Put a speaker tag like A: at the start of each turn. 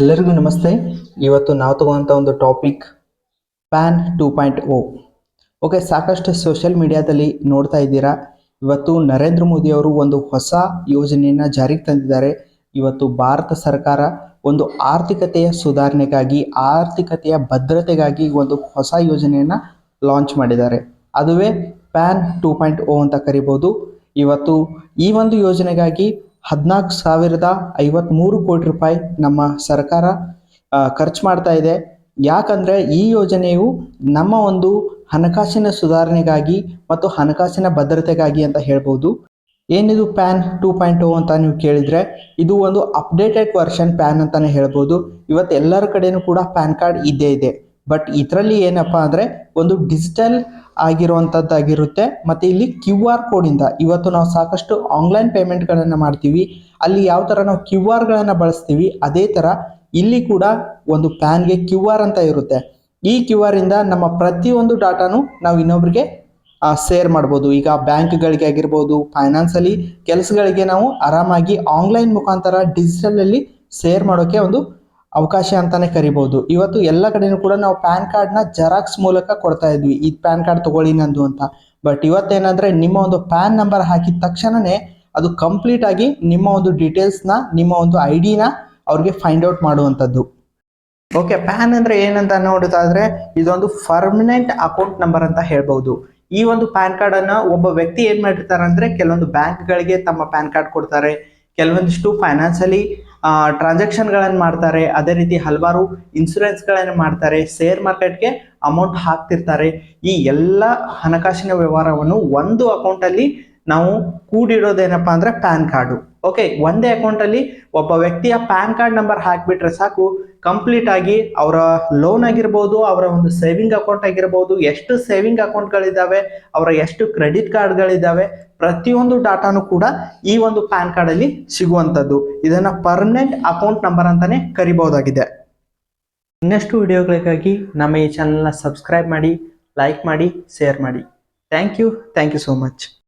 A: ಎಲ್ಲರಿಗೂ ನಮಸ್ತೆ. ಇವತ್ತು ನಾವು ತಗೊಂಥ ಒಂದು topic PAN two point O okay ಸಾಕಷ್ಟು ಸೋಷಿಯಲ್ ಮೀಡಿಯಾದಲ್ಲಿ ನೋಡ್ತಾ ಇದ್ದೀರಾ. ಇವತ್ತು ನರೇಂದ್ರ ಮೋದಿ ಅವರು ಒಂದು ಹೊಸ ಯೋಜನೆಯನ್ನು ಜಾರಿಗೆ ತಂದಿದ್ದಾರೆ. ಇವತ್ತು ಭಾರತ ಸರ್ಕಾರ ಒಂದು ಆರ್ಥಿಕತೆಯ ಸುಧಾರಣೆಗಾಗಿ, ಆರ್ಥಿಕತೆಯ ಭದ್ರತೆಗಾಗಿ ಒಂದು ಹೊಸ ಯೋಜನೆಯನ್ನು ಲಾಂಚ್ ಮಾಡಿದ್ದಾರೆ. ಅದುವೇ ಪ್ಯಾನ್ ಟೂ ಪಾಯಿಂಟ್ ಓ ಅಂತ ಕರಿಬೋದು. ಇವತ್ತು ಈ ಒಂದು ಯೋಜನೆಗಾಗಿ ಹದಿನಾಲ್ಕು ಸಾವಿರದ ಐವತ್ತ್ಮೂರು ಕೋಟಿ ರೂಪಾಯಿ ನಮ್ಮ ಸರ್ಕಾರ ಖರ್ಚು ಮಾಡ್ತಾ ಇದೆ. ಯಾಕಂದರೆ ಈ ಯೋಜನೆಯು ನಮ್ಮ ಒಂದು ಹಣಕಾಸಿನ ಸುಧಾರಣೆಗಾಗಿ ಮತ್ತು ಹಣಕಾಸಿನ ಭದ್ರತೆಗಾಗಿ ಅಂತ ಹೇಳ್ಬೋದು. ಏನಿದು ಪ್ಯಾನ್ ಟೂ ಪಾಯಿಂಟ್ ಓ ಅಂತ ನೀವು ಕೇಳಿದರೆ, ಇದು ಒಂದು ಅಪ್ಡೇಟೆಡ್ ವರ್ಷನ್ ಪ್ಯಾನ್ ಅಂತಲೇ ಹೇಳ್ಬೋದು. ಇವತ್ತು ಎಲ್ಲರ ಕಡೆಯೂ ಕೂಡ ಪ್ಯಾನ್ ಕಾರ್ಡ್ ಇದ್ದೇ ಇದೆ. ಬಟ್ ಇದರಲ್ಲಿ ಏನಪ್ಪ ಅಂದರೆ ಒಂದು ಡಿಜಿಟಲ್ ಆಗಿರುವಂಥದ್ದಾಗಿರುತ್ತೆ ಮತ್ತು ಇಲ್ಲಿ ಕ್ಯೂ ಆರ್ ಕೋಡಿಂದ ಇವತ್ತು ನಾವು ಸಾಕಷ್ಟು ಆನ್ಲೈನ್ ಪೇಮೆಂಟ್ಗಳನ್ನು ಮಾಡ್ತೀವಿ. ಅಲ್ಲಿ ಯಾವ ಥರ ನಾವು ಕ್ಯೂ ಆರ್ಗಳನ್ನು ಬಳಸ್ತೀವಿ, ಅದೇ ಥರ ಇಲ್ಲಿ ಕೂಡ ಒಂದು ಪ್ಯಾನ್ಗೆ ಕ್ಯೂ ಆರ್ ಅಂತ ಇರುತ್ತೆ. ಈ ಕ್ಯೂ ಆರಿಂದ ನಮ್ಮ ಪ್ರತಿಯೊಂದು ಡಾಟಾನು ನಾವು ಇನ್ನೊಬ್ರಿಗೆ ಶೇರ್ ಮಾಡ್ಬೋದು. ಈಗ ಬ್ಯಾಂಕ್ಗಳಿಗೆ ಆಗಿರ್ಬೋದು ಫೈನಾನ್ಸಲ್ಲಿ ಕೆಲಸಗಳಿಗೆ ನಾವು ಆರಾಮಾಗಿ ಆನ್ಲೈನ್ ಮುಖಾಂತರ ಡಿಜಿಟಲಲ್ಲಿ ಶೇರ್ ಮಾಡೋಕ್ಕೆ ಒಂದು ಅವಕಾಶ ಅಂತಾನೆ ಕರಿಬಹುದು ಇವತ್ತು ಎಲ್ಲ ಕಡೆನೂ ಕೂಡ ನಾವು ಪ್ಯಾನ್ ಕಾರ್ಡ್ನ ಜೆರಾಕ್ಸ್ ಮೂಲಕ ಕೊಡ್ತಾ ಇದ್ವಿ. ಈ ಪ್ಯಾನ್ ಕಾರ್ಡ್ ತಗೊಳ್ಳಿ ನಂದು ಅಂತ. ಬಟ್ ಇವತ್ತೇನಂದ್ರೆ ನಿಮ್ಮ ಒಂದು ಪ್ಯಾನ್ ನಂಬರ್ ಹಾಕಿದ ತಕ್ಷಣನೇ ಅದು ಕಂಪ್ಲೀಟ್ ಆಗಿ ನಿಮ್ಮ ಒಂದು ಡೀಟೇಲ್ಸ್ನ, ನಿಮ್ಮ ಒಂದು ಐ ಡಿನ ಅವ್ರಿಗೆ ಫೈಂಡ್ ಔಟ್ ಮಾಡುವಂಥದ್ದು. ಓಕೆ, ಪ್ಯಾನ್ ಅಂದ್ರೆ ಏನಂತ ನೋಡೋದಾದ್ರೆ ಇದೊಂದು ಪರ್ಮನೆಂಟ್ ಅಕೌಂಟ್ ನಂಬರ್ ಅಂತ ಹೇಳ್ಬಹುದು ಈ ಒಂದು ಪ್ಯಾನ್ ಕಾರ್ಡ್ ಅನ್ನ ಒಬ್ಬ ವ್ಯಕ್ತಿ ಏನ್ ಮಾಡಿರ್ತಾರೆ ಅಂದ್ರೆ ಕೆಲವೊಂದು ಬ್ಯಾಂಕ್ಗಳಿಗೆ ತಮ್ಮ ಪ್ಯಾನ್ ಕಾರ್ಡ್ ಕೊಡ್ತಾರೆ. ಕೆಲವೊಂದಿಷ್ಟು ಫೈನಾನ್ಸಲ್ಲಿ ಟ್ರಾನ್ಸಾಕ್ಷನ್ಗಳನ್ನು ಮಾಡ್ತಾರೆ. ಅದೇ ರೀತಿ ಹಲವಾರು ಇನ್ಸೂರೆನ್ಸ್ಗಳನ್ನು ಮಾಡ್ತಾರೆ. ಶೇರ್ ಮಾರ್ಕೆಟ್ಗೆ ಅಮೌಂಟ್ ಹಾಕ್ತಿರ್ತಾರೆ. ಈ ಎಲ್ಲ ಹಣಕಾಸಿನ ವ್ಯವಹಾರವನ್ನು ಒಂದು ಅಕೌಂಟಲ್ಲಿ ನಾವು ಕೂಡಿಡೋದೇನಪ್ಪ ಅಂದ್ರೆ ಪ್ಯಾನ್ ಕಾರ್ಡು. ಓಕೆ ಒಂದೇ ಅಕೌಂಟಲ್ಲಿ ಒಬ್ಬ ವ್ಯಕ್ತಿಯ ಪ್ಯಾನ್ ಕಾರ್ಡ್ ನಂಬರ್ ಹಾಕಿಬಿಟ್ರೆ ಸಾಕು. ಕಂಪ್ಲೀಟ್ ಆಗಿ ಅವರ ಲೋನ್ ಆಗಿರ್ಬೋದು, ಅವರ ಒಂದು ಸೇವಿಂಗ್ ಅಕೌಂಟ್ ಆಗಿರ್ಬೋದು, ಎಷ್ಟು ಸೇವಿಂಗ್ ಅಕೌಂಟ್ಗಳಿದ್ದಾವೆ ಅವರ ಎಷ್ಟು ಕ್ರೆಡಿಟ್ ಕಾರ್ಡ್ಗಳಿದ್ದಾವೆ ಪ್ರತಿಯೊಂದು ಡಾಟಾನು ಕೂಡ ಈ ಒಂದು ಪ್ಯಾನ್ ಕಾರ್ಡಲ್ಲಿ ಸಿಗುವಂಥದ್ದು. ಇದನ್ನು ಪರ್ಮನೆಂಟ್ ಅಕೌಂಟ್ ನಂಬರ್ ಅಂತಲೇ ಕರಿಬಹುದಾಗಿದೆ. ಇನ್ನಷ್ಟು ವಿಡಿಯೋಗಳಿಗಾಗಿ ನಮ್ಮ ಈ ಚಾನಲ್ನ ಸಬ್ಸ್ಕ್ರೈಬ್ ಮಾಡಿ ಲೈಕ್ ಮಾಡಿ ಶೇರ್ ಮಾಡಿ. Thank you thank you so much